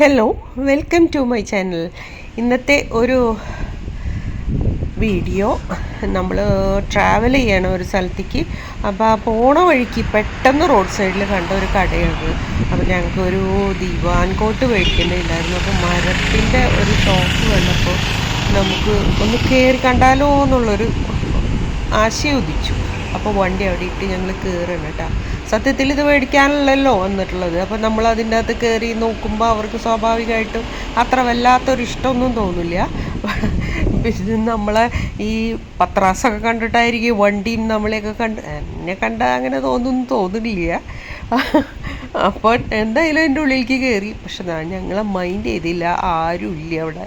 Hello welcome to my channel ഇന്നത്തെ ഒരു video നമ്മൾ ട്രാവൽ ചെയ്യണം ഒരു സ്ഥലത്തേക്ക്. അപ്പോൾ പോണ വഴിക്ക് പെട്ടെന്ന് റോഡ് സൈഡിൽ കണ്ട ഒരു കടയാണ്. അപ്പോൾ ഞങ്ങൾക്ക് ഒരു ദിവാൻ കോട്ട് മേടിക്കുന്നുണ്ടായിരുന്നു അപ്പോൾ മരത്തിന്റെ ഒരു ഷോപ്പ് കണ്ടപ്പോൾ നമുക്ക് ഒന്ന് കയറി കണ്ടാലോ എന്നുള്ളൊരു ആശയം ഉദിച്ചു. അപ്പോൾ വണ്ടി അവിടെ ഇട്ട് ഞങ്ങൾ കയറണം കേട്ടോ. സത്യത്തിൽ ഇത് മേടിക്കാനല്ലല്ലോ വന്നിട്ടുള്ളത്. അപ്പോൾ നമ്മൾ അതിന്റെ അകത്ത് കയറി നോക്കുമ്പോൾ അവർക്ക് സ്വാഭാവികമായിട്ടും അത്ര വല്ലാത്തൊരു ഇഷ്ടമൊന്നും തോന്നില്ല. പിന്നെ നമ്മളെ ഈ പത്രാസൊക്കെ കണ്ടിട്ടായിരിക്കും വണ്ടിയും നമ്മളെയൊക്കെ കണ്ട് എന്നെ കണ്ട അങ്ങനെ തോന്നുന്നു തോന്നുന്നില്ല. അപ്പോൾ എന്തായാലും എന്റെ ഉള്ളിലേക്ക് കയറി പക്ഷെ ഞങ്ങളെ മൈൻഡ് ചെയ്തില്ല. ആരും ഇല്ല അവിടെ.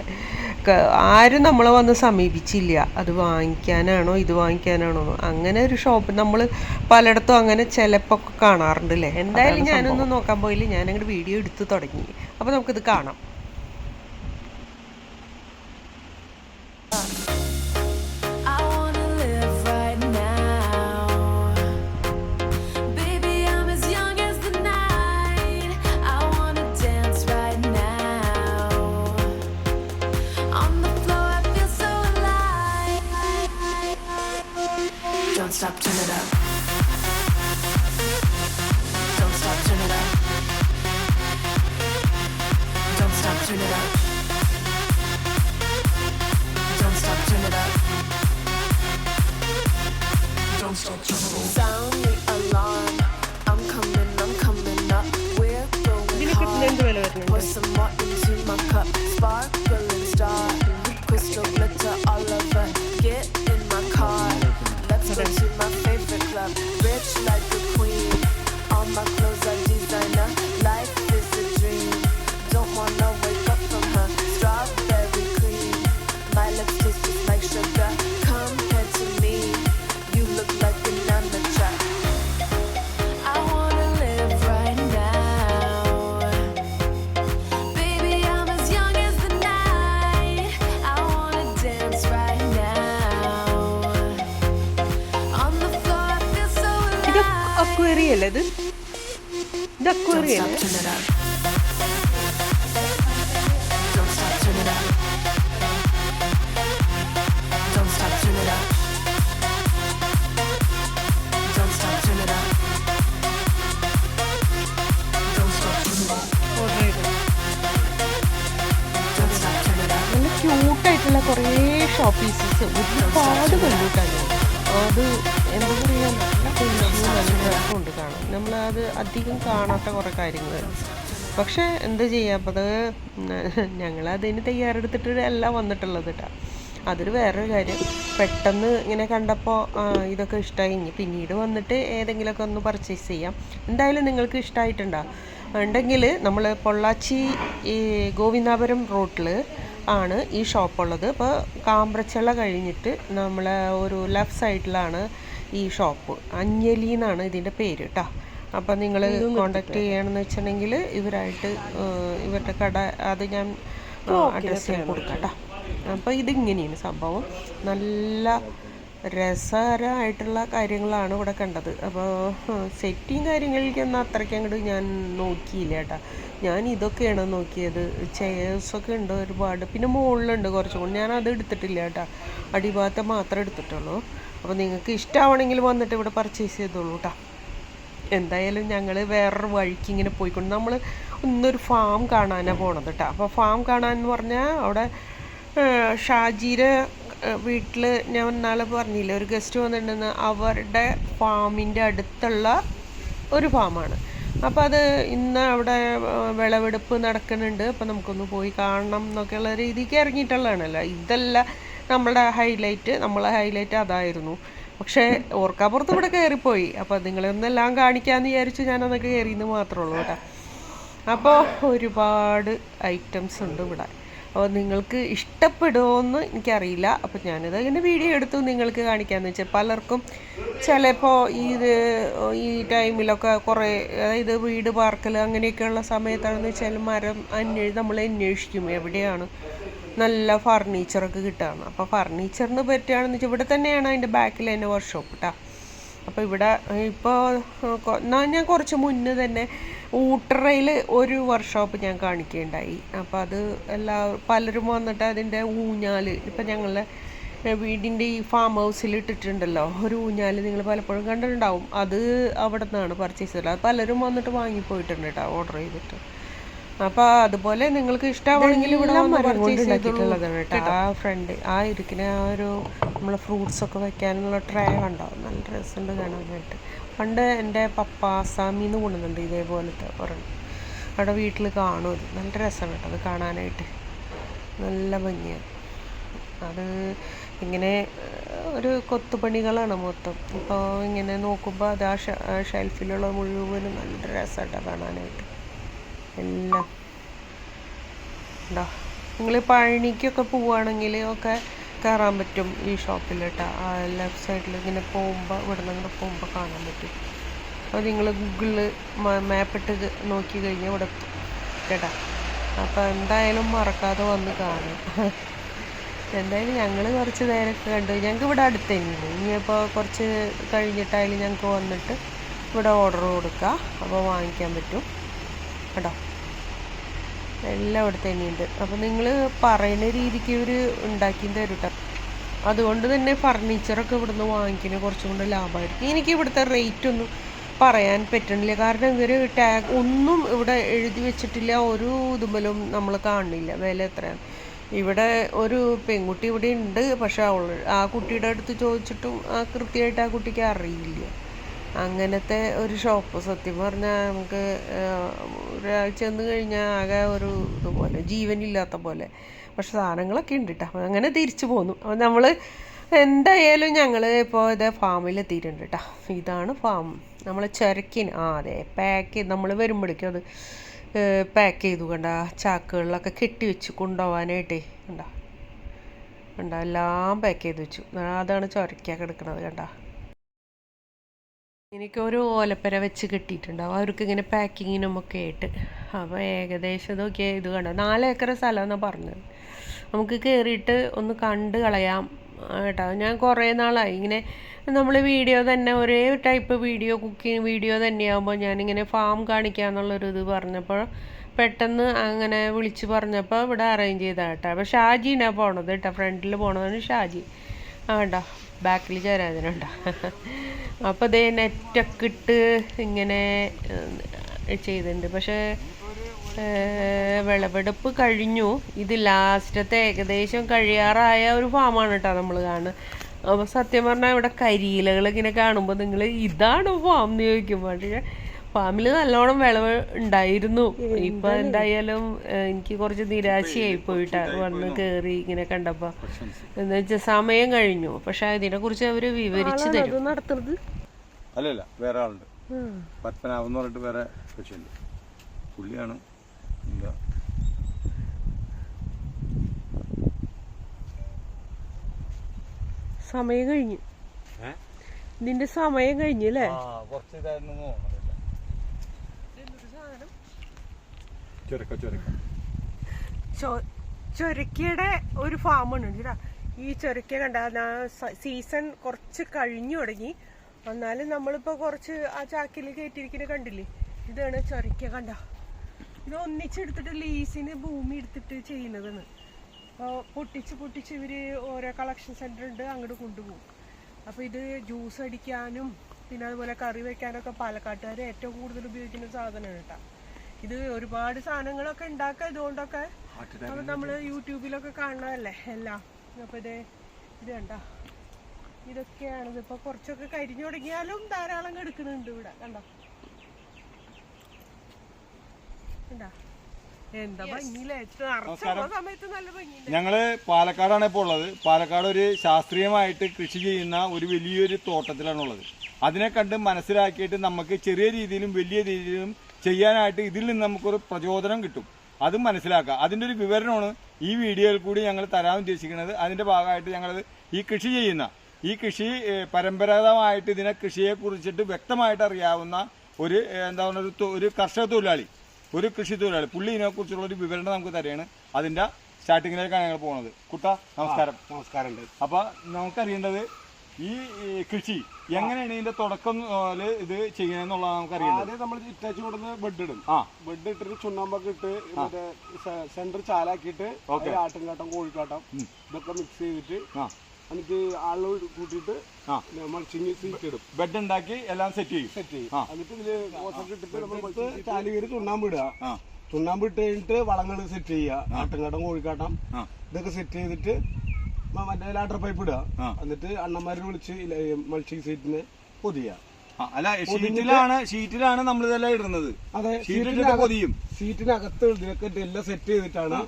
ആരും നമ്മളെ വന്ന് സമീപിച്ചില്ല. അത് വാങ്ങിക്കാനാണോ ഇത് വാങ്ങിക്കാനാണോ? അങ്ങനെ ഒരു ഷോപ്പ് നമ്മൾ പലയിടത്തും അങ്ങനെ ചിലപ്പോൾ കാണാറുണ്ട് അല്ലേ എന്തായാലും ഞാനൊന്നും നോക്കാൻ പോയില്ല. ഞാൻ അങ്ങോട്ട് വീഡിയോ എടുത്ത് തുടങ്ങി. അപ്പോൾ നമുക്കിത് കാണാം. Stop, turn it up. Don't നമ്മളത് അധികം കാണാത്ത കുറേ കാര്യങ്ങൾ പക്ഷേ എന്താ ചെയ്യുക അപ്പോൾ അത് ഞങ്ങളതിന് തയ്യാറെടുത്തിട്ട് അല്ല വന്നിട്ടുള്ളത് കേട്ടോ അതൊരു വേറൊരു കാര്യം. പെട്ടെന്ന് ഇങ്ങനെ കണ്ടപ്പോൾ ഇതൊക്കെ ഇഷ്ടമായി ഇനി പിന്നീട് വന്നിട്ട് ഏതെങ്കിലുമൊക്കെ ഒന്ന് പർച്ചേസ് ചെയ്യാം. എന്തായാലും നിങ്ങൾക്ക് ഇഷ്ടമായിട്ടുണ്ടോ ഉണ്ടെങ്കിൽ നമ്മൾ പൊള്ളാച്ചി ഈ ഗോവിന്ദാപുരം റോട്ടിൽ ആണ് ഈ ഷോപ്പുള്ളത് അപ്പോൾ കാമ്പ്രച്ചള കഴിഞ്ഞിട്ട് നമ്മളെ ഒരു ലെഫ്റ്റ് സൈഡിലാണ് ഈ ഷോപ്പ്. അഞ്ജലി എന്നാണ് ഇതിന്റെ പേര് കേട്ടോ അപ്പം നിങ്ങൾ കോണ്ടാക്ട് ചെയ്യണമെന്ന് വെച്ചിട്ടുണ്ടെങ്കിൽ ഇവരായിട്ട് ഇവരുടെ കട അത് ഞാൻ അഡ്രസ്സ് ചെയ്യാൻ കൊടുക്കാം കേട്ടോ അപ്പോൾ ഇതിങ്ങനെയാണ് സംഭവം. നല്ല രസകരമായിട്ടുള്ള കാര്യങ്ങളാണ് ഇവിടെ കണ്ടത്. അപ്പോൾ സെറ്റിങ് കാര്യങ്ങളിലേക്കൊന്നും അത്രയ്ക്ക് അങ്ങോട്ട് ഞാൻ നോക്കിയില്ല കേട്ടോ ഞാൻ ഇതൊക്കെയാണ് നോക്കിയത്. ചെയേഴ്സൊക്കെ ഉണ്ട് ഒരുപാട്. പിന്നെ മുകളിലുണ്ട് കുറച്ചും കൂടി. ഞാൻ അത് എടുത്തിട്ടില്ല കേട്ടോ അടിഭാഗത്തെ മാത്രമേ എടുത്തിട്ടുള്ളൂ. അപ്പോൾ നിങ്ങൾക്ക് ഇഷ്ടമാണെങ്കിൽ വന്നിട്ട് ഇവിടെ പർച്ചേസ് ചെയ്തോളൂ കേട്ടോ എന്തായാലും ഞങ്ങൾ വേറൊരു വഴിക്ക് ഇങ്ങനെ പോയിക്കൊണ്ട് നമ്മൾ ഒന്നൊരു ഫാം കാണാനാണ് പോണത് കേട്ടോ അപ്പോൾ ഫാം കാണാൻ പറഞ്ഞാൽ അവിടെ ഷാജിയുടെ വീട്ടിൽ ഞാൻ ഇന്നാളെ പറഞ്ഞില്ലേ ഒരു ഗസ്റ്റ് വന്നിട്ടുണ്ടെന്ന് അവരുടെ ഫാമിന്റെ അടുത്തുള്ള ഒരു ഫാമാണ് അപ്പോൾ അത് ഇന്ന് അവിടെ വിളവെടുപ്പ് നടക്കുന്നുണ്ട്. അപ്പോൾ നമുക്കൊന്ന് പോയി കാണണം എന്നൊക്കെയുള്ള രീതിക്ക് ഇറങ്ങിയിട്ടുള്ളതാണല്ലോ. ഇതല്ല നമ്മുടെ ഹൈലൈറ്റ് നമ്മളെ ഹൈലൈറ്റ് അതായിരുന്നു. പക്ഷേ ഓർക്കാപ്പുറത്ത് ഇവിടെ കയറിപ്പോയി അപ്പോൾ നിങ്ങളെന്നെല്ലാം കാണിക്കാമെന്ന് വിചാരിച്ചു ഞാനതൊക്കെ കയറിയെന്ന് മാത്രമേ ഉള്ളൂ കേട്ടോ. അപ്പോൾ ഒരുപാട് ഐറ്റംസ് ഉണ്ട് ഇവിടെ. അപ്പോൾ നിങ്ങൾക്ക് ഇഷ്ടപ്പെടുമോയെന്ന് എനിക്കറിയില്ല. അപ്പോൾ ഞാനിത് ഇങ്ങനെ വീഡിയോ എടുത്തു നിങ്ങൾക്ക് കാണിക്കാമെന്ന് വെച്ചാൽ പലർക്കും ചിലപ്പോൾ ഇത് ഈ ടൈമിലൊക്കെ കുറേ അതായത് വീട് പാർക്കൽ അങ്ങനെയൊക്കെയുള്ള സമയത്താണെന്ന് വെച്ചാൽ മരം അന്വേഷി നമ്മൾ അന്വേഷിക്കും എവിടെയാണ് നല്ല ഫർണിച്ചറൊക്കെ കിട്ടുകയാണ് അപ്പോൾ ഫർണിച്ചറിന് പറ്റുകയാണെന്ന് വെച്ചാൽ ഇവിടെ തന്നെയാണ് അതിന്റെ ബാക്കിൽ തന്നെ വർക്ക്ഷോപ്പ് കേട്ടോ അപ്പോൾ ഇവിടെ ഇപ്പോൾ ഞാൻ കുറച്ച് മുന്നേ തന്നെ ഊട്ടറയിൽ ഒരു വർക്ക്ഷോപ്പ് ഞാൻ കാണിക്കുകയുണ്ടായി അപ്പോൾ അത് എല്ലാ പലരും വന്നിട്ട് അതിന്റെ ഊഞ്ഞാൽ ഇപ്പം ഞങ്ങളുടെ വീടിന്റെ ഈ ഫാം ഹൗസിൽ ഇട്ടിട്ടുണ്ടല്ലോ ഒരു ഊഞ്ഞാൽ നിങ്ങൾ പലപ്പോഴും കണ്ടിട്ടുണ്ടാവും. അത് അവിടെ നിന്നാണ് പർച്ചേസ് ചെയ്തത്. അത് പലരും വന്നിട്ട് വാങ്ങിപ്പോയിട്ടുണ്ട് കേട്ടോ ഓർഡർ ചെയ്തിട്ട്. അപ്പോൾ അതുപോലെ നിങ്ങൾക്ക് ഇഷ്ടമാണെങ്കിൽ ഇവിടെ ചെയ്തിട്ടുള്ളതാണ് കേട്ടോ. ആ ഫ്രണ്ട് ആ ഇരിക്കുന്ന ആ ഒരു നമ്മളെ ഫ്രൂട്ട്സ് ഒക്കെ വെക്കാനുള്ള ട്രേ കണ്ടോ? നല്ല രസമുണ്ട് കാണാനായിട്ട് പണ്ട് എന്റെ പപ്പ ആസാമിൽ നിന്ന് കൊണ്ടുവന്നുണ്ട് ഇതേപോലത്തെ ഒരെണ്ണം. അവിടെ വീട്ടിൽ കാണും. അത് നല്ല രസമാണ് കേട്ടോ അത് കാണാനായിട്ട്. നല്ല ഭംഗിയാണ്. അത് ഇങ്ങനെ ഒരു കൊത്തുപണികളാണ് മൊത്തം. ഇപ്പോൾ ഇങ്ങനെ നോക്കുമ്പോൾ അത് ആ ആ ഷെൽഫിലുള്ള മുഴുവനും നല്ല രസമായിട്ടാണ് കാണാനായിട്ട്. എല്ലാം ഉണ്ടോ നിങ്ങൾ പഴനിക്കൊക്കെ പോവുകയാണെങ്കിൽ ഒക്കെ കയറാൻ പറ്റും ഈ ഷോപ്പിൽ കേട്ടോ ആ ലെഫ്റ്റ് സൈഡിൽ ഇങ്ങനെ പോകുമ്പോൾ ഇവിടെ നിന്ന് ഇങ്ങനെ പോകുമ്പോൾ കാണാൻ പറ്റും. അപ്പോൾ നിങ്ങൾ ഗൂഗിളിൽ മാപ്പിട്ട് നോക്കി കഴിഞ്ഞാൽ ഇവിടെ കേട്ടോ? അപ്പോൾ എന്തായാലും മറക്കാതെ വന്ന് കാണും. എന്തായാലും ഞങ്ങൾ കുറച്ച് നേരമൊക്കെ കണ്ടു. ഞങ്ങൾക്ക് ഇവിടെ അടുത്ത് തന്നെയാണ് ഇനിയിപ്പോൾ കുറച്ച് കഴിഞ്ഞിട്ടായാലും ഞങ്ങൾക്ക് വന്നിട്ട് ഇവിടെ ഓർഡർ കൊടുക്കുക അപ്പോൾ വാങ്ങിക്കാൻ പറ്റും. കേട്ടോ. എല്ലാം ഇവിടെ തന്നെയുണ്ട് അപ്പോൾ നിങ്ങൾ പറയുന്ന രീതിക്ക് ഇവർ ഉണ്ടാക്കി തരും കേട്ടോ അതുകൊണ്ട് തന്നെ ഫർണിച്ചറൊക്കെ ഇവിടുന്ന് വാങ്ങിക്കുന്നത് കുറച്ചും കൂടെ ലാഭമായിരിക്കും എനിക്ക് ഇവിടുത്തെ റേറ്റ് ഒന്നും പറയാൻ പറ്റണില്ല. കാരണം ഇവർ ടാഗ് ഒന്നും ഇവിടെ എഴുതി വെച്ചിട്ടില്ല. ഒരു ഇതുമലും നമ്മൾ കാണുന്നില്ല വില എത്രയാണ്? ഇവിടെ ഒരു പെൺകുട്ടി ഇവിടെ ഉണ്ട് പക്ഷെ അവൾ ആ കുട്ടിയുടെ അടുത്ത് ചോദിച്ചിട്ടും ആ കൃത്യമായിട്ട് ആ കുട്ടിക്ക് അറിയില്ല. അങ്ങനത്തെ ഒരു ഷോപ്പ്. സത്യം പറഞ്ഞാൽ നമുക്ക് ഒരാഴ്ച ചെന്ന് കഴിഞ്ഞാൽ ആകെ ഒരു ഇതുപോലെ ജീവനില്ലാത്ത പോലെ. പക്ഷെ സാധനങ്ങളൊക്കെ ഉണ്ട് കേട്ടോ അങ്ങനെ തിരിച്ചു പോന്നു. അപ്പം നമ്മൾ എന്തായാലും ഞങ്ങൾ ഇപ്പോൾ ഇത് ഫാമിൽ എത്തിയിട്ടുണ്ട് കേട്ടോ ഇതാണ് ഫാം. നമ്മൾ ചരക്കിന് ആ അതെ പാക്ക് നമ്മൾ വരുമ്പോഴേക്കും അത് പാക്ക് ചെയ്തു കണ്ട. ചാക്കുകളിലൊക്കെ കെട്ടി വെച്ച് കൊണ്ടുപോകാനായിട്ടേ കണ്ട. കണ്ട എല്ലാം പാക്ക് ചെയ്ത് വെച്ചു. അതാണ് ചൊരക്കാൻ കിടക്കുന്നത് കണ്ട. എനിക്ക് ഒരു ഓലപ്പര വെച്ച് കെട്ടിയിട്ടുണ്ടാവും. അവർക്ക് ഇങ്ങനെ പാക്കിങ്ങിനും ഒക്കെ ആയിട്ട്. അപ്പോൾ ഏകദേശം ഇതൊക്കെ ഇത് കണ്ടോ? നാല് ഏക്കർ സ്ഥലമെന്നാണ് പറഞ്ഞത്. നമുക്ക് കയറിയിട്ട് ഒന്ന് കണ്ട് കളയാം. കേട്ടോ. ഞാൻ കുറേ നാളായി. ഇങ്ങനെ നമ്മൾ വീഡിയോ തന്നെ ഒരേ ടൈപ്പ് വീഡിയോ കുക്കിംഗ് വീഡിയോ തന്നെയാകുമ്പോൾ ഞാനിങ്ങനെ ഫാം കാണിക്കാന്നുള്ളൊരു ഇത് പറഞ്ഞപ്പോൾ പെട്ടെന്ന് അങ്ങനെ വിളിച്ച് പറഞ്ഞപ്പോൾ ഇവിടെ അറേഞ്ച് ചെയ്താ കേട്ടോ. അപ്പോൾ ഷാജിനാണ് പോണത് കേട്ടോ. ഫ്രണ്ടിൽ പോണതാണ് ഷാജി. ആ കേട്ടോ. ബാക്കിൽ ചേരാതിനുണ്ടോ അപ്പോൾ ഇതേ നെറ്റൊക്കെ ഇട്ട് ഇങ്ങനെ ചെയ്തിട്ടുണ്ട്. പക്ഷേ വിളവെടുപ്പ് കഴിഞ്ഞു. ഇത് ലാസ്റ്റത്തെ ഏകദേശം കഴിയാറായ ഒരു ഫാമാണ് കേട്ടോ നമ്മൾ കാണുന്നത് അപ്പോൾ സത്യം പറഞ്ഞാൽ ഇവിടെ കരിയിലകൾ ഇങ്ങനെ കാണുമ്പോൾ നിങ്ങൾ ഇതാണ് ഫാം എന്ന് ചോദിക്കും. പക്ഷേ ഫാമിൽ നല്ലോണം വിളവ് ഉണ്ടായിരുന്നു. ഇപ്പൊ എന്തായാലും എനിക്ക് കുറച്ച് നിരാശയായി പോയിട്ടാണ് വന്ന് കേറി ഇങ്ങനെ കണ്ടപ്പോ. എന്ന് വെച്ചാൽ സമയം കഴിഞ്ഞു. പക്ഷെ അതിനെ കുറിച്ച് അവർ വിവരിച്ചു തരും. അല്ലല്ല വേറെ ആളുണ്ട്. പത്മനാഭം എന്ന് പറഞ്ഞിട്ട് വേറെ കക്ഷിയുണ്ട്. പുള്ളിയാണ് എന്താ? സമയം കഴിഞ്ഞു. ഇതിന്റെ സമയം കഴിഞ്ഞു അല്ലേ? കുറച്ച് ഇതായിരുന്നു ചുരക്ക ചുരക്ക ചൊരക്കയുടെ ഒരു ഫാമാണ് കേട്ടാ. ഈ ചൊരക്ക കണ്ട സീസൺ കുറച്ച് കഴിഞ്ഞു തുടങ്ങി. എന്നാലും നമ്മളിപ്പോ കുറച്ച് ആ ചാക്കിൽ കയറ്റിയിരിക്കുന്ന കണ്ടില്ലേ? ഇതാണ് ചൊരക്ക കണ്ട. ഇത് ഒന്നിച്ചെടുത്തിട്ട് ലീസിന് ഭൂമി എടുത്തിട്ട് ചെയ്യുന്നതെന്ന് അപ്പോൾ പൊട്ടിച്ച് പൊട്ടിച്ച് ഇവർ ഓരോ കളക്ഷൻ സെന്റർ ഉണ്ട് അങ്ങോട്ട് കൊണ്ടുപോകും. അപ്പോൾ ഇത് ജ്യൂസ് അടിക്കാനും പിന്നെ അതുപോലെ കറി വെക്കാനൊക്കെ പാലക്കാട്ടുകാർ ഏറ്റവും കൂടുതൽ ഉപയോഗിക്കുന്ന സാധനമാണ് കേട്ടോ. ഇത് ഒരുപാട് സാധനങ്ങളൊക്കെ ഉണ്ടാക്കുക ഇതുകൊണ്ടൊക്കെ അപ്പൊ നമ്മൾ യൂട്യൂബിലൊക്കെ കാണുന്നതല്ലേ എല്ലാം. അപ്പൊ ഇത് ഇത് കണ്ട? ഇതൊക്കെയാണ് ഇതിപ്പോ കുറച്ചൊക്കെ കരിഞ്ഞു തുടങ്ങിയാലും ധാരാളം എടുക്കുന്നുണ്ട് ഇവിടെ. കണ്ടോ? കണ്ടാ? എന്താ ഭംഗിയില്ലേ? നിറച്ചുള്ള സമയത്ത് നല്ല ഭംഗിയില്ലേ? ഞങ്ങൾ പാലക്കാടാണ് ഇപ്പോൾ ഉള്ളത്. പാലക്കാട് ഒരു ശാസ്ത്രീയമായിട്ട് കൃഷി ചെയ്യുന്ന ഒരു വലിയൊരു തോട്ടത്തിലാണ് ഉള്ളത് അതിനെ കണ്ട് മനസ്സിലാക്കിയിട്ട് നമുക്ക് ചെറിയ രീതിയിലും വലിയ രീതിയിലും ചെയ്യാനായിട്ട് ഇതിൽ നിന്ന് നമുക്കൊരു പ്രചോദനം കിട്ടും. അതും മനസ്സിലാക്കുക. അതിന്റെ ഒരു വിവരണമാണ് ഈ വീഡിയോയിൽ കൂടി ഞങ്ങൾ തരാൻ ഉദ്ദേശിക്കുന്നത്. അതിന്റെ ഭാഗമായിട്ട് ഞങ്ങളത് ഈ കൃഷി ചെയ്യുന്ന ഈ കൃഷി പരമ്പരാഗതമായിട്ട് ഇതിനെ കൃഷിയെ കുറിച്ചിട്ട് വ്യക്തമായിട്ട് അറിയാവുന്ന ഒരു എന്താ പറയുക ഒരു കർഷക തൊഴിലാളി ഒരു കൃഷി തൊഴിലാളി. പുള്ളി ഇതിനെക്കുറിച്ചുള്ള ഒരു വിവരണം നമുക്ക് തരികയാണ് അതിന്റെ സ്റ്റാർട്ടിങ്ങിലേക്കാണ് ഞങ്ങൾ പോകുന്നത് കുട്ട നമസ്കാരം. നമസ്കാരമുണ്ട്. അപ്പോൾ നമുക്കറിയേണ്ടത് ഈ കൃഷി എങ്ങനെയാണ് ഇതിന്റെ തുടക്കം മുതൽ ഇത് ചെയ്യണമെന്നുള്ളത് നമുക്കറിയാം ആദ്യം നമ്മൾ ഇറ്റാച്ച് കൊടുന്ന് ബെഡ് ഇടും. ആ. ബെഡ് ഇട്ടിട്ട് ചുണ്ണാമ്പൊക്കെ ഇട്ട് മറ്റേ സെന്റർ ചാലാക്കിയിട്ട് ആട്ടുംകാട്ടം കോഴിക്കാട്ടം ഇതൊക്കെ മിക്സ് ചെയ്തിട്ട് എന്നിട്ട് ആൾ കൂട്ടിയിട്ട്. മൾച്ചിങ് സീറ്റ് ഇടും. ബെഡ് ഉണ്ടാക്കി എല്ലാം സെറ്റ് ചെയ്യും. സെറ്റ് ചെയ്യും. എന്നിട്ട് ഇതിൽ ഇട്ടിട്ട് ചാലി കയറി ചുണ്ണാമ്പ് ഇടുക. ചുണ്ണാമ്പ് ഇട്ട് കഴിഞ്ഞിട്ട് വളങ്ങൾ സെറ്റ് ചെയ്യുക. ആട്ടുംകാട്ടം കോഴിക്കാട്ടം ഇതൊക്കെ സെറ്റ് ചെയ്തിട്ട് മറ്റേ ലാറ്റർ പൈപ്പ് ഇടുക. എന്നിട്ട് അണ്ണന്മാരെ വിളിച്ച് മൾച്ചിങ് സീറ്റിന് പൊതിയുക. ആ, അല്ല ഷീറ്റിലാണ് ഷീറ്റിലാണ് നമ്മൾ ഇതെല്ലാം ഇടുന്നത്. അതെ പൊതിയും. സീറ്റിനകത്ത് ഇതിനൊക്കെ എല്ലാം സെറ്റ് ചെയ്തിട്ടാണ്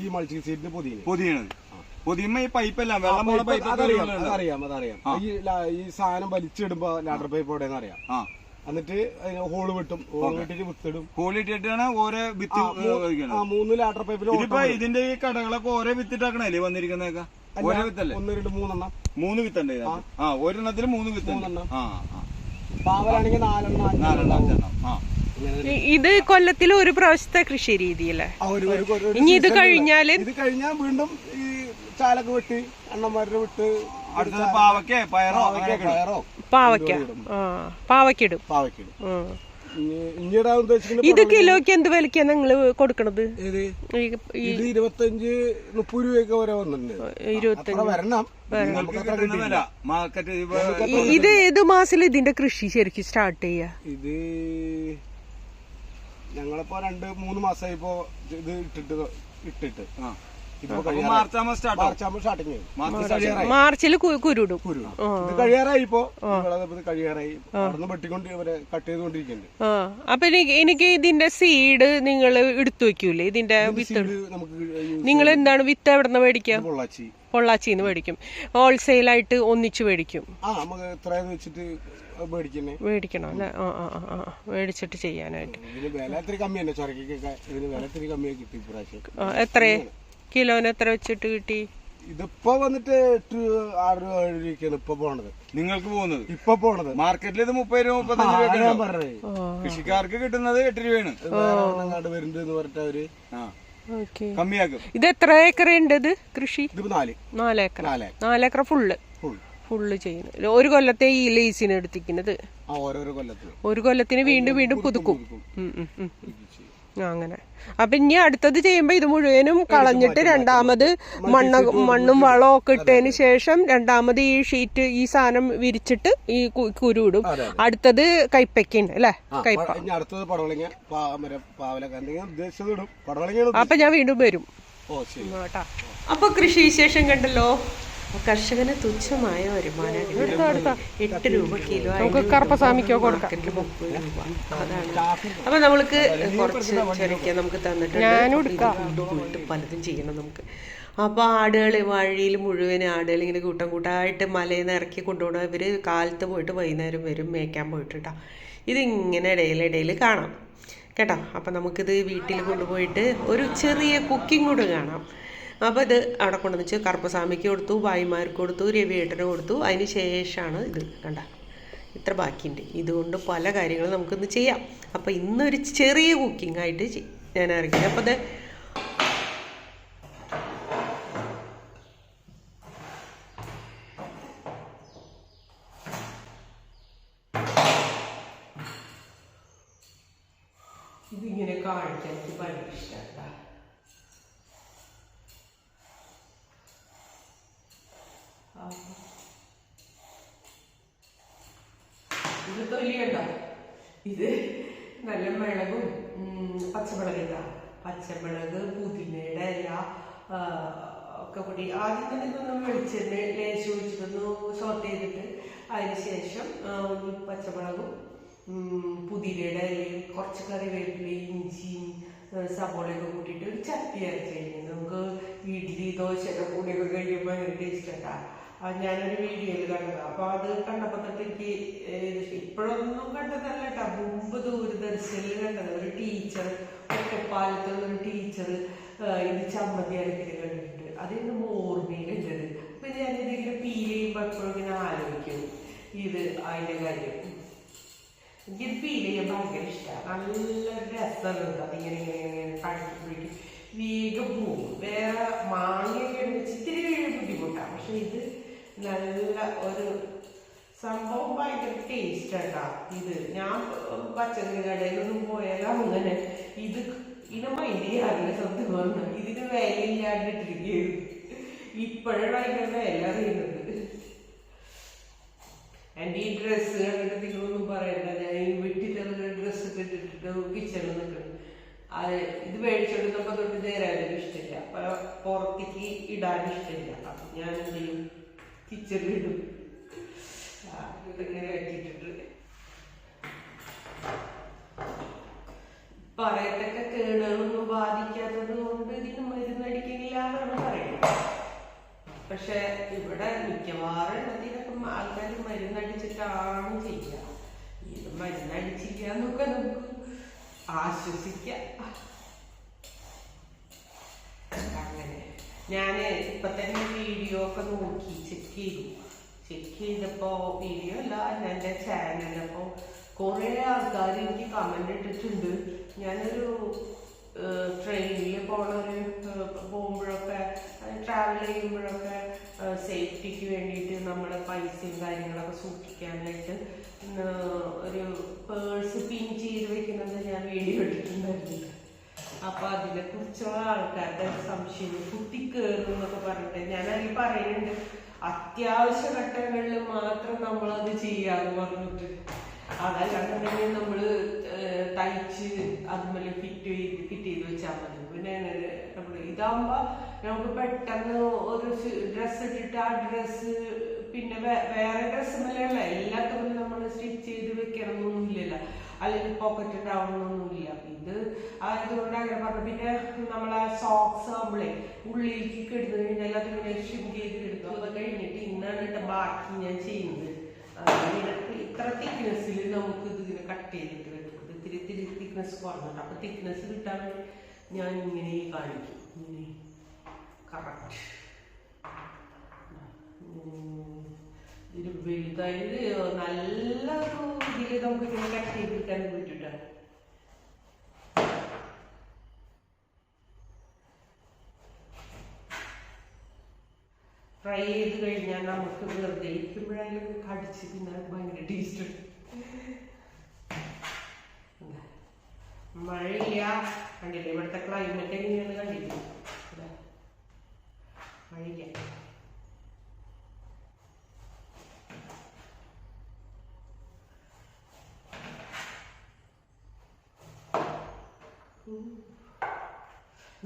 ഈ മൾച്ചിങ് സീറ്റിന് പൊതിയുന്നത്. പൊതിയണത്. പൊതിയുമ്പോ ഈ പൈപ്പല്ല വെള്ളം പൈപ്പ് അതറിയാം അതറിയാം അതറിയാം. ഈ ഈ സാധനം വലിച്ചിടുമ്പോ ലാഡർ പൈപ്പ് എവിടെയെന്ന് അറിയാം. എന്നിട്ട് ഹോൾ ഹോൾ വെട്ടും. ഹോൾ വെട്ടിട്ട് വിത്തിടും. കോളിട്ടിട്ടാണ് ഓരോ വിത്ത് മൂന്ന് ലാഡർ പൈപ്പിൽ ഇതിന്റെ ഈ കടകളൊക്കെ ഓരോ വിത്തിട്ടാക്കണല്ലേ വന്നിരിക്കുന്നതൊക്കെ? ഓരോ വിത്തല്ലേ? ഒന്ന് രണ്ട് മൂന്നെണ്ണം. മൂന്ന് വിത്തുണ്ട് ആ. ഒരെണ്ണത്തിൽ മൂന്ന് വിത്തുണ്ട്. മൂന്നെണ്ണം. ആ പാവലാണെങ്കിൽ നാലെണ്ണം നാലെണ്ണം അഞ്ചെണ്ണം. ആ. ഇത് കൊല്ലത്തിൽ ഒരു പ്രാവശ്യത്തെ കൃഷി രീതിയല്ലേ? ആ ഒരു- ഒരു- ഒരു- ഒരു ഇനി ഇത് കഴിഞ്ഞാൽ? ഇത് കഴിഞ്ഞാൽ വീണ്ടും ഈ ചാലക്ക് വെട്ടി അണ്ണന്മാരുടെ വിട്ട് അടുത്തത് പാവക്കേ പയറോ പയറോ. പാവക്ക ആ പാവയ്ക്കിടും ഉദ്ദേശിക്കുന്നത് ഇത് കിലോയ്ക്ക് എന്ത് വിലക്കാ നിങ്ങൾ കൊടുക്കണത്? ഇത് ഇരുപത്തഞ്ച് മുപ്പത് രൂപയൊക്കെ വരെ വന്നിട്ടുണ്ട്. വരണം. ഇത് ഏത് മാസത്തിൽ ഇതിന്റെ കൃഷി ശരിക്കും സ്റ്റാർട്ട് ചെയ്യാ? ഇത് ഞങ്ങളിപ്പോ രണ്ട് മൂന്ന് മാസമായി ഇപ്പോ ഇത് ഇട്ടിട്ട് ഇട്ടിട്ട്. ആ. മാർച്ചിൽ കുരുടും. കുരു ഇത് കഴിയാറായി ഇപ്പോ. ഇത് കഴിയാറായി. അവിടുന്ന് വെട്ടിക്കൊണ്ട് ഇവരെ കട്ട് ചെയ്തുകൊണ്ടിരിക്കുന്നുണ്ട് ആ. അപ്പൊ എനിക്ക് ഇതിന്റെ സീഡ് നിങ്ങൾ എടുത്തു വെക്കൂലേ? ഇതിന്റെ വിത്ത് നിങ്ങൾ എന്താണ് വിത്ത് എവിടെ നിന്ന് മേടിക്കുക ചെയ്ത് പൊള്ളാച്ചി. പൊള്ളാച്ചിന്ന് മേടിക്കും. ഹോൾസെയിൽ ആയിട്ട് ഒന്നിച്ചു മേടിക്കും. ആ നമുക്ക് എത്രയെന്ന് വെച്ചിട്ട് മേടിക്കുന്നേ? മേടിക്കണം? അല്ലേ? ആ ആ ആ, ആ. മേടിച്ചിട്ട് ചെയ്യാനായിട്ട്. എത്ര കിലോന് എത്ര വെച്ചിട്ട് കിട്ടി? ഇതിപ്പോ വന്നിട്ട് എട്ട് ആറ് രൂപ ഏഴ് രൂപയ്ക്കാണ് ഇപ്പൊ പോണത്. നിങ്ങൾക്ക് പോകുന്നത്? ഇപ്പൊ പോണത്. മാർക്കറ്റിൽ ഇത് മുപ്പത് രൂപ മുപ്പത്തഞ്ച് രൂപ കൃഷിക്കാർക്ക് കിട്ടുന്നത് എട്ട് രൂപയാണ്. ഇത് വേറെ വരുന്നുണ്ട് എന്ന് പറഞ്ഞിട്ട് അവർ ആ. ഓക്കെ. കമ്മിയാക്കും. ഇത് എത്ര ഏക്കർ ഉണ്ട് ഇത് കൃഷി? നാല്. നാലേക്കർ നാല് നാലേക്കർ ഫുള്ള് ഫുൾ ഫുള്ള് ചെയ്യുന്നത് ഒരു കൊല്ലത്തെ ഈ ലീസിന് എടുത്തിരിക്കുന്നത്. ഒരു കൊല്ലത്തിന് വീണ്ടും വീണ്ടും പുതുക്കും അങ്ങനെ. അപ്പൊ ഇനി അടുത്തത് ചെയ്യുമ്പോ ഇത് മുഴുവനും കളഞ്ഞിട്ട് രണ്ടാമത് മണ്ണ് മണ്ണും വളവും ഒക്കെ ഇട്ടതിന് ശേഷം രണ്ടാമത് ഈ ഷീറ്റ് ഈ സാധനം വിരിച്ചിട്ട് ഈ കുരു ഇടും അടുത്തത് കൈപ്പയ്ക്കുണ്ട് അല്ലെ? കൈപ്പ. അപ്പൊ ഞാൻ വീണ്ടും വരും. അപ്പൊ കൃഷി വിശേഷം കണ്ടല്ലോ? കർഷകന് തുച്ഛമായ വരുമാനം എട്ട് രൂപ കിലോ കറുപ്പസ്വാമിക്കോ കൊടുക്കാം. മുപ്പത് രൂപ. അതാണ്. അപ്പൊ നമ്മൾക്ക് കുറച്ച് ചെറിയ നമുക്ക് തന്നിട്ടുണ്ട്. കൊണ്ടുപോയിട്ട് പലതും ചെയ്യണം നമുക്ക്. അപ്പൊ ആടുകൾ വഴിയിൽ മുഴുവൻ ആടുകൾ ഇങ്ങനെ കൂട്ടം കൂട്ടമായിട്ട് മലയിൽ നിന്ന് ഇറക്കി കൊണ്ടുപോകണം. ഇവർ കാലത്ത് പോയിട്ട് വൈകുന്നേരം വരും മേയ്ക്കാൻ പോയിട്ടാ ഇതിങ്ങനെ ഇടയിലിടയിൽ കാണാം. കേട്ടോ? അപ്പം നമുക്കിത് വീട്ടിൽ കൊണ്ടുപോയിട്ട് ഒരു ചെറിയ കുക്കിംഗ് കൂടെ കാണാം. അപ്പോൾ ഇത് അവിടെ കൊണ്ടുവന്ന് വെച്ച് കറുപ്പസ്വാമിക്ക് കൊടുത്തു ഭായിമാർക്ക് കൊടുത്തു രവിയേട്ടന് കൊടുത്തു. അതിന് ശേഷമാണ് ഇത് കണ്ട. ഇത്ര ബാക്കിയുണ്ട്. ഇതുകൊണ്ട് പല കാര്യങ്ങളും നമുക്കിന്ന് ചെയ്യാം. അപ്പോൾ ഇന്നൊരു ചെറിയ കുക്കിംഗ് ആയിട്ട് ഞാൻ ഇറങ്ങി അപ്പോൾ അത് ഇതിങ്ങനെ കാണിക്കാൻ എനിക്ക് ഭയങ്കര ഇഷ്ടമാണ് ഇത് തൊലിയുണ്ടോ? ഇത് നല്ല മിളകും പച്ചമുളക് ഇതാ. പച്ചമുളക് പുതിനയുടെ ഇല ഒക്കെ കൂടി. ആദ്യം തന്നെ ഇതൊന്ന് വെളിച്ചെണ്ണ ലേശം ഒഴിച്ചിട്ടൊന്ന് സോട്ട് ചെയ്തിട്ട് അതിന് ശേഷം ഈ പച്ചമുളകും പുതിനയുടെ ഇലയും കുറച്ച് കറിവേപ്പിലയും ഇഞ്ചിയും സവോളയൊക്കെ കൂട്ടിയിട്ട് ഒരു ചട്ടി അരച്ച് കഴിഞ്ഞാൽ നമുക്ക് ഇഡ്ഡലി ദോശയൊക്കെ കൂടിയൊക്കെ കഴിയുമ്പോൾ ഭയങ്കര ടേസ്റ്റ് ആ ഞാനൊരു വീഡിയോയിൽ കണ്ടത്. അപ്പൊ അത് കണ്ടപ്പോ തൊട്ട് എനിക്ക് ഇപ്പോഴൊന്നും കണ്ടതല്ല കേട്ടോ മുമ്പ് ദൂരദർശനിൽ കണ്ടത് ഒരു ടീച്ചർ ഒറ്റപ്പാലത്തുള്ള ഒരു ടീച്ചർ ഇത് ചമ്മന്തി അരക്കൽ കണ്ടിട്ട് അതെന്നും ഓർമ്മയിലുള്ളത് അപ്പൊ ഞാനിതിങ്ങനെ പീ ചെയ്യുമ്പോ എപ്പോഴും ഇങ്ങനെ ആലോചിക്കും. ഇത് അതിന്റെ കാര്യം. എനിക്കിത് ഫീൽ ചെയ്യാൻ ഭയങ്കര ഇഷ്ടമാണ് നല്ല രസമുണ്ട് അതിങ്ങനെ ഇങ്ങനെ ഇങ്ങനെ കഴിക്കുമ്പോഴേക്കും വേഗം പോകും വേറെ മാങ്ങയൊക്കെ ഉണ്ട് ഇച്ചിരി ബുദ്ധിമുട്ടാണ് പക്ഷെ ഇത് നല്ല ഒരു സംഭവം ഭയങ്കര ടേസ്റ്റ് ആട്ടാ ഇത്. ഞാൻ പച്ചക്കറി കടയിലൊന്നും പോയാലും അങ്ങനെ. ഇത് ഇതിനെ മൈൻഡ് ചെയ്യാറില്ല സത്യം പറഞ്ഞു. ഇതിന് വിലയില്ലാണ്ടിട്ടിരിക്കുകയാണ് ഇപ്പോഴാണ് ഭയങ്കര വില അറിയുന്നത്. എന്റെ ഈ ഡ്രസ്സ് കണ്ടിട്ട് നിങ്ങളൊന്നും പറയണ്ട. ഞാൻ ഈ വീട്ടിൽ ഡ്രസ്സ് ഇട്ടിട്ട് കിച്ചണിൽ നിൽക്കണം അത് ഇത് മേടിച്ചെടുത്തപ്പോൾ തൊട്ട് നേരാനും ഇഷ്ടമില്ല. പുറത്തേക്ക് ഇടാനും ഇഷ്ടമില്ല. അപ്പൊ ഞാൻ എന്ത് ചെയ്യും? ആ, ഇതിങ്ങനെ കെട്ടിയിട്ടിട്ട് പറയത്തക്ക കേടുകളൊന്നും ബാധിക്കാത്തത് കൊണ്ട് ഇതിന് മരുന്നടിക്കില്ല എന്നാണ് പറയുന്നത്. പക്ഷെ ഇവിടെ മിക്കവാറും എണ്ണത്തിനൊക്കെ ആൾക്കാർ മരുന്നടിച്ചിട്ടാണ് ചെയ്യുക. ഇത് മരുന്നടിച്ചില്ല എന്നൊക്കെ നമുക്ക് ആശ്വസിക്കാം. അങ്ങനെ. ഞാൻ ഇപ്പൊ തന്നെ വീഡിയോ ഒക്കെ നോക്കി ചെക്ക് ചെയ്തു. ചെക്ക് ചെയ്തപ്പോ വീഡിയോ അല്ല ചാനൽ അപ്പോൾ കുറേ ആൾക്കാർ എനിക്ക് കമന്റ് ഇട്ടിട്ടുണ്ട്. ഞാനൊരു ട്രെയിനിൽ പോണൊരു പോകുമ്പോഴൊക്കെ ട്രാവൽ ചെയ്യുമ്പോഴൊക്കെ സേഫ്റ്റിക്ക് വേണ്ടിയിട്ട് നമ്മുടെ പൈസയും കാര്യങ്ങളൊക്കെ സൂക്ഷിക്കാനായിട്ട് ഒരു പേഴ്സ് പിൻ ചെയ്ത് വെക്കുന്നത് ഞാൻ വീഡിയോ ഇട്ടിട്ടുണ്ടായിരുന്നു. അപ്പൊ അതിനെ കുറിച്ചുള്ള ആൾക്കാരുടെ സംശയം കുത്തി കയറും എന്നൊക്കെ പറഞ്ഞിട്ട് ഞാൻ അതിൽ പറയുന്നുണ്ട്. അത്യാവശ്യ ഘട്ടങ്ങളിൽ മാത്രം നമ്മൾ അത് ചെയ്യാന്ന് പറഞ്ഞിട്ട്. അതല്ലാണ്ടെങ്കിൽ നമ്മൾ ഏഹ്, തയ്ച്ച് അതുപോലെ ഫിറ്റ് ചെയ്ത് ഫിറ്റ് ചെയ്ത് വെച്ചാൽ മതി. പിന്നെ നമ്മൾ ഇതാകുമ്പോ നമുക്ക് പെട്ടെന്ന് ഒരു ഡ്രസ്സ് ഇട്ടിട്ട് ആ ഡ്രസ്സ് പിന്നെ വേറെ ഡ്രസ്സ് മേലെയുള്ള എല്ലാത്തും നമ്മൾ സ്റ്റിച്ച് ചെയ്ത് വെക്കണം എന്നൊന്നുമില്ലല്ലോ അല്ലെങ്കിൽ പോക്കറ്റ് ഉണ്ടാവണമെന്നൊന്നുമില്ല ഇത് ആയതുകൊണ്ട് അങ്ങനെ പറഞ്ഞു. പിന്നെ നമ്മളെ സോക്സ് നമ്മളെ ഉള്ളിലേക്ക് കിടന്നു കഴിഞ്ഞാൽ അത് ഇങ്ങനെ ഷിങ്ക് ചെയ്ത് കിടക്കും അത് കഴിഞ്ഞിട്ട് ഇന്നാണ് കേട്ടോ ബാക്കി ഞാൻ ചെയ്യുന്നത്. ഇത്ര തിക്നെസ്സിൽ നമുക്ക് ഇത് ഇങ്ങനെ കട്ട് ചെയ്തിട്ട് കിട്ടും ഇത് ഇത്തിരി ഇത്തിരി തിക്നെസ് കുറഞ്ഞിട്ട് അപ്പൊ തിക്നെസ് കിട്ടാൻ ഞാൻ ഇങ്ങനെ കാണിക്കും. ഇങ്ങനെ. കറക്റ്റ് ഇത് വലുതായത് നല്ല രീതിയിൽ നമുക്ക് ഇതിനെ കട്ട് ചെയ്തിട്ടാൻ പറ്റിട്ടാണ് ഫ്രൈ ചെയ്ത് കഴിഞ്ഞാൽ നമുക്ക് വെറുതെ ഇരിക്കുമ്പോഴായാലും കടിച്ച് തിന്നാൻ ഭയങ്കര ടേസ്റ്റ് മഴയില്ല. കണ്ടില്ലേ ഇവിടുത്തെ ക്ലൈമറ്റ് എങ്ങനെയാണ് കണ്ടില്ലേ. മഴയില്ല.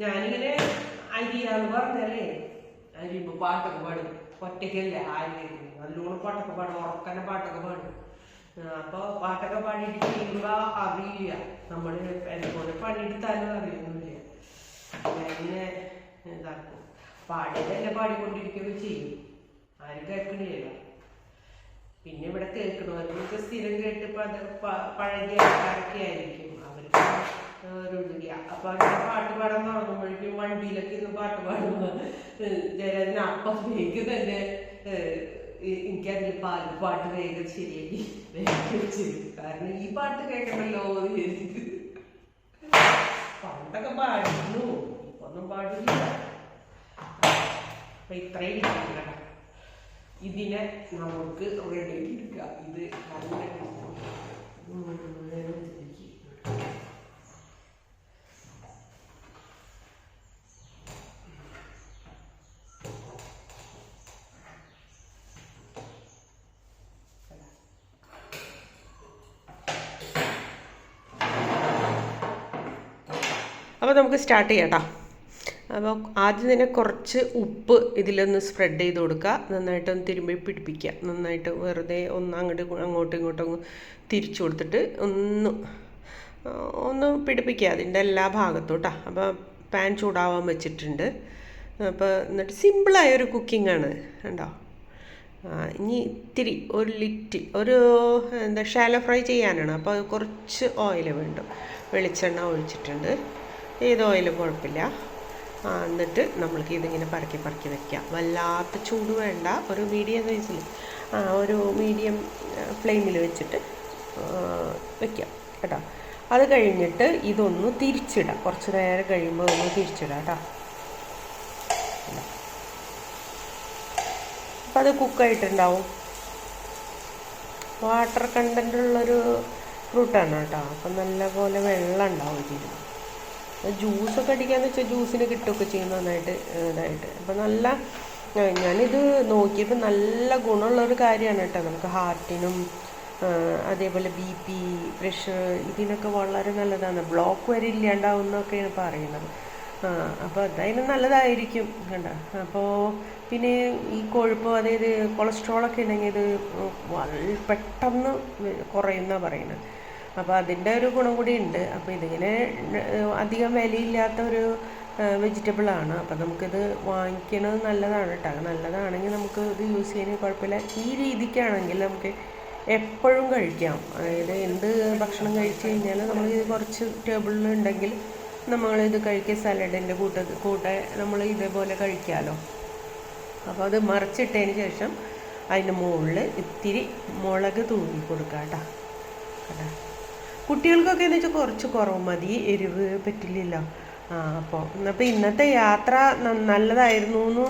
ഞാനിങ്ങനെ അരിയാന്ന് പറഞ്ഞല്ലേ? അരിയുമ്പോ പാട്ടൊക്കെ പാടും. ഒറ്റയ്ക്കല്ലേ? ആര് നല്ലോണം പാട്ടൊക്കെ പാടും. ഉറക്കനെ പാട്ടൊക്കെ പാടും. അപ്പൊ പാട്ടൊക്കെ പാടിയിട്ട് ചെയ്യുമ്പോ അറിയില്ല. നമ്മൾ എന്നെപ്പോലെ പണിയെടുത്താലും അറിയുന്നില്ല ഞാനിങ്ങനെ ഇതാക്കും പാടിയത് എന്നെ പാടിക്കൊണ്ടിരിക്കുകയൊക്കെ ചെയ്യും. ആരും കേൾക്കണില്ലല്ലോ. പിന്നെ ഇവിടെ കേൾക്കണവർക്ക് സ്ഥിരം കേട്ട് പഴകിയ ആൾക്കാരൊക്കെ ആയിരിക്കും. ഇതില്ല അപ്പൊ അങ്ങനെ പാട്ട് പാടാൻ തുടങ്ങുമ്പോഴേക്കും വണ്ടിയിലൊക്കെ ഇരുന്ന് പാട്ട് പാടുമ്പോ ജയരാജൻ അപ്പം വേഗം തന്നെ എനിക്കതിൽ പാൽ പാട്ട് വേഗം ശരിയാക്കി വേഗം കാരണം ഈ പാട്ട് കേൾക്കണല്ലോ വിചാരിച്ചിട്ട്. പണ്ടൊക്കെ ഇപ്പൊ ഒന്നും പാടില്ല. അപ്പൊ ഇത്രയും കേട്ടോ. ഇതിനെ നമുക്ക് റെഡി എടുക്കുക ഇത് നല്ല നമുക്ക് സ്റ്റാർട്ട് ചെയ്യാം അപ്പോൾ ആദ്യം തന്നെ കുറച്ച് ഉപ്പ് ഇതിലൊന്ന് സ്പ്രെഡ് ചെയ്ത് കൊടുക്കുക. നന്നായിട്ടൊന്ന് തിരുമ്പി പിടിപ്പിക്കുക. നന്നായിട്ട് വെറുതെ ഒന്ന് അങ്ങോട്ട് അങ്ങോട്ടും ഇങ്ങോട്ടും തിരിച്ചു കൊടുത്തിട്ട് ഒന്ന് ഒന്ന് പിടിപ്പിക്കുക. അതിന്റെ എല്ലാ ഭാഗത്തോട്ടാ അപ്പോൾ പാൻ ചൂടാവാൻ വെച്ചിട്ടുണ്ട്. അപ്പോൾ എന്നിട്ട് സിമ്പിളായ ഒരു കുക്കിംഗ് ആണ് കണ്ടോ? ഇനി ഇത്തിരി ഒരു ലിറ്റിൽ ഒരു എന്താ ഷാലോ ഫ്രൈ ചെയ്യാനാണ്. അപ്പോൾ കുറച്ച് ഓയിൽ വേണ്ടു. വെളിച്ചെണ്ണ ഒഴിച്ചിട്ടുണ്ട്. ഏത് ഓയിലും കുഴപ്പമില്ല. എന്നിട്ട് നമ്മൾക്ക് ഇതിങ്ങനെ പറക്കി പറക്കി വെക്കാം. വല്ലാത്ത ചൂട് വേണ്ട ഒരു മീഡിയം സൈസിൽ ഒരു മീഡിയം ഫ്ലെയിമിൽ വെച്ചിട്ട് ആ, വെക്കാം കേട്ടോ. അത് കഴിഞ്ഞിട്ട് ഇതൊന്ന് തിരിച്ചിടാം. കുറച്ച് നേരം കഴിയുമ്പോൾ ഒന്ന് തിരിച്ചിടാം കേട്ടോ. അപ്പം അത് കുക്കായിട്ടുണ്ടാവും വാട്ടർ കണ്ടന്റ് ഉള്ളൊരു ഫ്രൂട്ടാണ് കേട്ടോ. അപ്പം നല്ല പോലെ വെള്ളം ഉണ്ടാവും ഇതിൽ ജ്യൂസൊക്കെ അടിക്കാന്ന് വെച്ചാൽ ജ്യൂസിന് കിട്ടുകയൊക്കെ ചെയ്യും നന്നായിട്ട് ഇതായിട്ട്. അപ്പം നല്ല ഞാനിത് നോക്കിയപ്പോൾ നല്ല ഗുണമുള്ളൊരു കാര്യമാണ് കേട്ടോ. നമുക്ക് ഹാർട്ടിനും അതേപോലെ ബി പി പ്രഷർ ഇതിനൊക്കെ വളരെ നല്ലതാണ്. ബ്ലോക്ക് വരെ ഇല്ലാണ്ടാവുന്നൊക്കെയാണ് പറയുന്നത്. അപ്പോൾ അതായാലും നല്ലതായിരിക്കും കണ്ട. അപ്പോൾ പിന്നെ ഈ കൊഴുപ്പ് അതായത് കൊളസ്ട്രോളൊക്കെ ഉണ്ടെങ്കിൽ ഇത് പെട്ടെന്ന് കുറയുന്ന പറയുന്നത്. അപ്പോൾ അതിന്റെ ഒരു ഗുണം കൂടി ഉണ്ട്. അപ്പോൾ ഇതിങ്ങനെ അധികം വിലയില്ലാത്ത ഒരു വെജിറ്റബിൾ ആണ്. അപ്പോൾ നമുക്കിത് വാങ്ങിക്കണത് നല്ലതാണ് കേട്ടോ നല്ലതാണെങ്കിൽ നമുക്ക് ഇത് യൂസ് ചെയ്യുന്നതിന് കുഴപ്പമില്ല. ഈ രീതിക്കാണെങ്കിൽ നമുക്ക് എപ്പോഴും കഴിക്കാം. അതായത് എന്ത് ഭക്ഷണം കഴിച്ചു കഴിഞ്ഞാൽ നമ്മൾ ഇത് കുറച്ച് ടേബിളിൽ ഉണ്ടെങ്കിൽ നമ്മളിത് കഴിക്കുക. സലാഡിന്റെ കൂട്ട കൂട്ടെ നമ്മൾ ഇതേപോലെ കഴിക്കാമല്ലോ അപ്പോൾ അത് മറിച്ചിട്ടതിന് ശേഷം അതിന്റെ മുകളിൽ ഇത്തിരി മുളക് തൂങ്ങി കൊടുക്കാം കേട്ടോ കേട്ടോ കുട്ടികൾക്കൊക്കെ എന്ന് വെച്ചാൽ കുറച്ച് കുറവ് മതി എരിവ് പറ്റില്ലല്ലോ. ആ അപ്പോൾ അപ്പോൾ ഇന്നത്തെ യാത്ര നല്ലതായിരുന്നു എന്ന്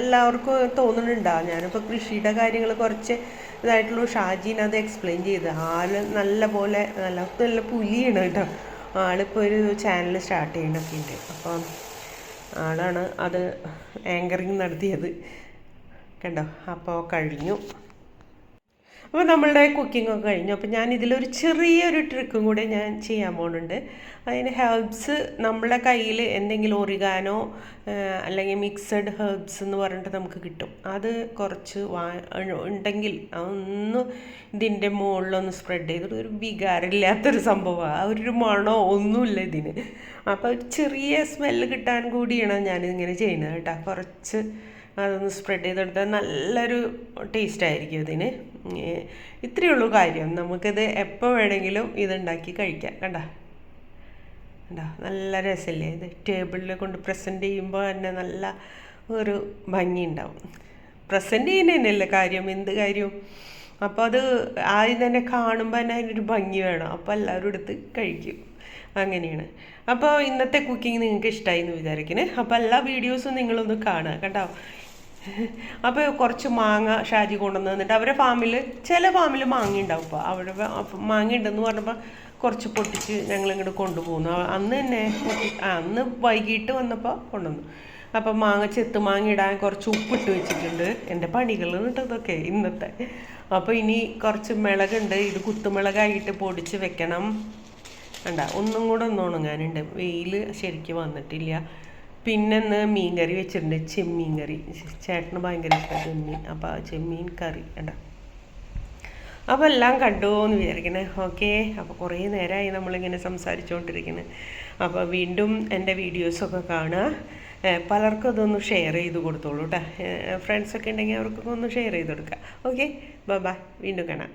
എല്ലാവർക്കും തോന്നുന്നുണ്ടാവും ഞാനിപ്പോൾ കൃഷിയുടെ കാര്യങ്ങൾ കുറച്ച് ഇതായിട്ടുള്ളൂ. ഷാജീൻ അത് എക്സ്പ്ലെയിൻ ചെയ്ത്. ആൾ നല്ല പോലെ നല്ല നല്ല പുലിയാണ് കേട്ടോ. ആളിപ്പോൾ ഒരു ചാനൽ സ്റ്റാർട്ട് ചെയ്യണൊക്കെ ഉണ്ട്. അപ്പം ആളാണ് അത് ആങ്കറിങ് നടത്തിയത്. കണ്ടോ? അപ്പോൾ കഴിഞ്ഞു. അപ്പോൾ നമ്മളുടെ കുക്കിംഗ് ഒക്കെ കഴിഞ്ഞു. അപ്പോൾ ഞാൻ ഇതിലൊരു ചെറിയൊരു ട്രിക്കും കൂടെ ഞാൻ ചെയ്യാൻ പോകുന്നുണ്ട് അതിന് ഹെർബ്സ് നമ്മളെ കയ്യിൽ എന്തെങ്കിലും ഒറിഗാനോ അല്ലെങ്കിൽ മിക്സഡ് ഹെർബ്സ് എന്ന് പറഞ്ഞിട്ട് നമുക്ക് കിട്ടും. അത് കുറച്ച് വാ ഉണ്ടെങ്കിൽ ഒന്ന് ഇതിന്റെ മുകളിലൊന്ന് സ്പ്രെഡ് ചെയ്തിട്ട് ഒരു വികാരമില്ലാത്തൊരു സംഭവമാണ്. ആ ഒരു മണോ ഒന്നുമില്ല ഇതിന്. അപ്പോൾ ഒരു ചെറിയ സ്മെല്ല് കിട്ടാൻ കൂടിയാണ് ഞാനിങ്ങനെ ചെയ്യുന്നത് കേട്ടോ. കുറച്ച് അതൊന്ന് സ്പ്രെഡ് ചെയ്തെടുത്താൽ നല്ലൊരു ടേസ്റ്റ് ആയിരിക്കും ഇതിന്. ഇത്രയേ ഉള്ളൂ കാര്യം. നമുക്കിത് എപ്പോൾ വേണമെങ്കിലും ഇതുണ്ടാക്കി കഴിക്കാം. കണ്ട? കണ്ടോ? നല്ല രസമല്ലേ ഇത്? ടേബിളിൽ കൊണ്ട് പ്രസന്റ് ചെയ്യുമ്പോൾ തന്നെ നല്ല ഒരു ഭംഗി ഉണ്ടാവും. പ്രസന്റ് ചെയ്യുന്നതന്നെയല്ലേ കാര്യം? എന്ത് കാര്യവും അപ്പോൾ അത് ആദ്യം തന്നെ കാണുമ്പോൾ തന്നെ അതിനൊരു ഭംഗി വേണം. അപ്പോൾ എല്ലാവരും എടുത്ത് കഴിക്കും. അങ്ങനെയാണ്. അപ്പോൾ ഇന്നത്തെ കുക്കിംഗ് നിങ്ങൾക്ക് ഇഷ്ടമായി എന്ന് വിചാരിക്കുന്നത് അപ്പോൾ എല്ലാ വീഡിയോസും നിങ്ങളൊന്ന് കാണുക. കേട്ടോ അപ്പോൾ കുറച്ച് മാങ്ങ ഷാജി കൊണ്ടുവന്ന് തന്നിട്ട് അവരെ ഫാമിൽ ചില ഫാമിൽ മാങ്ങ ഉണ്ടാവും ഇപ്പോൾ അവിടെ മാങ്ങ ഉണ്ടെന്ന് പറഞ്ഞപ്പോൾ കുറച്ച് പൊട്ടിച്ച് ഞങ്ങൾ ഇങ്ങോട്ട് കൊണ്ടുപോകുന്നു അന്ന് തന്നെ അന്ന് വൈകിട്ട് വന്നപ്പോൾ കൊണ്ടുവന്നു. അപ്പം മാങ്ങ ചെത്ത് മാങ്ങ ഇടാൻ കുറച്ച് ഉപ്പിട്ട് വെച്ചിട്ടുണ്ട്. എന്റെ പണികൾ കേട്ടോ ഇതൊക്കെ ഇന്നത്തെ. അപ്പോൾ ഇനി കുറച്ച് മിളകുണ്ട്. ഇത് കുത്തുമിളകായിട്ട് പൊടിച്ച് വെക്കണം. വേണ്ട ഒന്നും കൂടെ ഒന്ന് ഉണങ്ങാനുണ്ട് വെയിൽ ശരിക്കും വന്നിട്ടില്ല. പിന്നെ ഇന്ന് മീൻ കറി വെച്ചിട്ടുണ്ട്. ചെമ്മീൻ കറി ചേട്ടന് ഭയങ്കര ഇഷ്ടമാണ് ചെമ്മീൻ. അപ്പോൾ ചെമ്മീൻ കറി കേട്ടോ അപ്പോൾ എല്ലാം കണ്ടു എന്ന് വിചാരിക്കണേ. ഓക്കെ. അപ്പോൾ കുറേ നേരമായി നമ്മളിങ്ങനെ സംസാരിച്ചുകൊണ്ടിരിക്കുന്നത് അപ്പോൾ വീണ്ടും എന്റെ വീഡിയോസൊക്കെ കാണുക പലർക്കും അതൊന്ന് ഷെയർ ചെയ്ത് കൊടുത്തോളൂ കേട്ടോ ഫ്രണ്ട്സൊക്കെ ഉണ്ടെങ്കിൽ അവർക്കൊക്കെ ഒന്ന് ഷെയർ ചെയ്ത് കൊടുക്കുക ഓക്കെ. ബൈ. വീണ്ടും കാണാം.